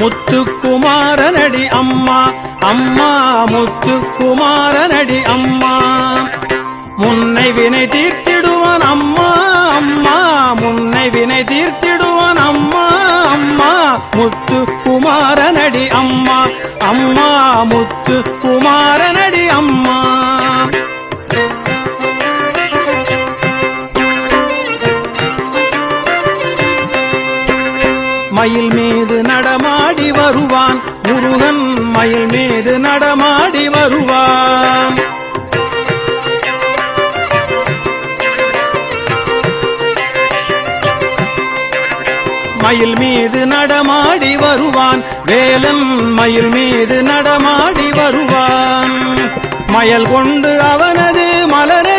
முத்துக்குமாரனடி அம்மா அம்மா முத்துக்குமாரனடி அம்மா. முன்னை வினை தீர்த்திடுவான் அம்மா அம்மா. முன்னை வினை தீர்த்திடுவான் அம்மா அம்மா. முத்துக்குமாரனடி அம்மா அம்மா முத்துக்குமாரனடி அம்மா. மயில் மீது நடமா நடமாடி வருவான். முருகன் மயில் மீது நடமாடி வருவான். மயில் மீது நடமாடி வருவான். வேலன் மயில் மீது நடமாடி வருவான். மயல் கொண்டு அவனது மலர்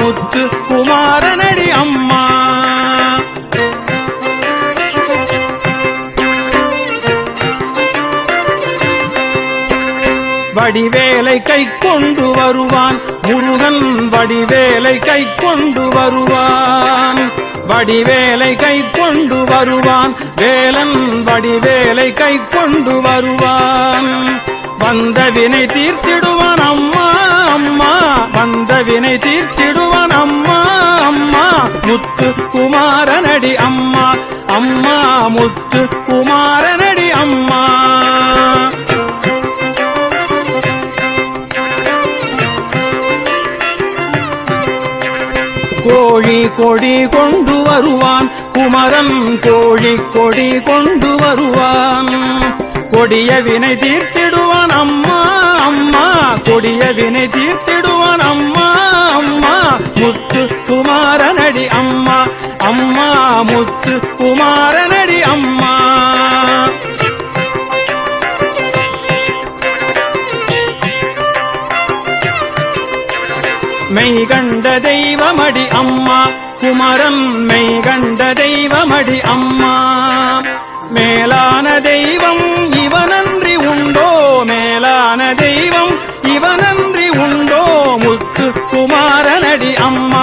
முத்து குமாரனடி அம்மா. வடிவேலை கை கொண்டு வருவான் முருகன் வடிவேலை கை கொண்டு வருவான். வடிவேலை கை கொண்டு வருவான் வேலன் வடிவேலை கை கொண்டு வருவான். வந்த வினை தீர்த்திடுவான் அம்மா. வந்த வினை தீர்த்திடுவான் அம்மா அம்மா. முத்து குமாரனடி அம்மா அம்மா. முத்து குமாரனடி அம்மா. கோழி கொடி கொண்டு வருவான் குமரன் கோழி கொடி கொண்டு வருவான். கொடிய வினை தீர்த்திடுவான் அம்மா அம்மா கொடிய வினை தீர்த்திடுவான் அம்மா அம்மா. முத்து குமாரனடி அம்மா அம்மா. முத்து குமாரனடி அம்மா. மெய் கண்ட தெய்வமடி அம்மா. குமரன் மெய் கண்ட தெய்வமடி அம்மா. மேலான தெய்வ குமாரனடி அம்மா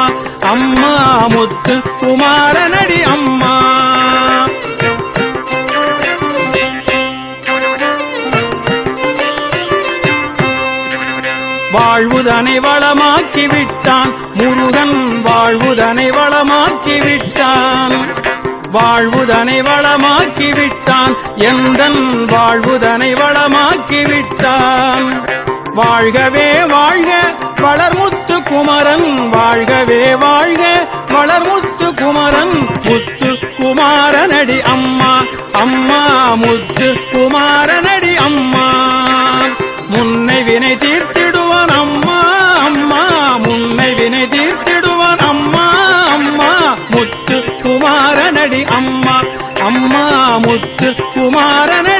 அம்மா முத்து குமாரனடி அம்மா. வாழ்வுதனை வளமாக்கி விட்டான் முருகன் வாழ்வுதனை வளமாக்கி விட்டான். வாழ்வுதனை வளமாக்கி விட்டான் எந்தன் வாழ்வுதனை வளமாக்கி விட்டான். வாழ்கவே வாழ்க வளர்முத்து குமரன் வாழ்கவே வாழ்க வளர்முத்து குமரன் முத்து குமாரனடி அம்மா அம்மா முத்து குமாரனடி அம்மா. முன்னை வினை தீர்த்திடுவான் அம்மா அம்மா முன்னை வினை தீர்த்திடுவான் அம்மா அம்மா முத்து குமாரனடி அம்மா அம்மா முத்து குமாரனடி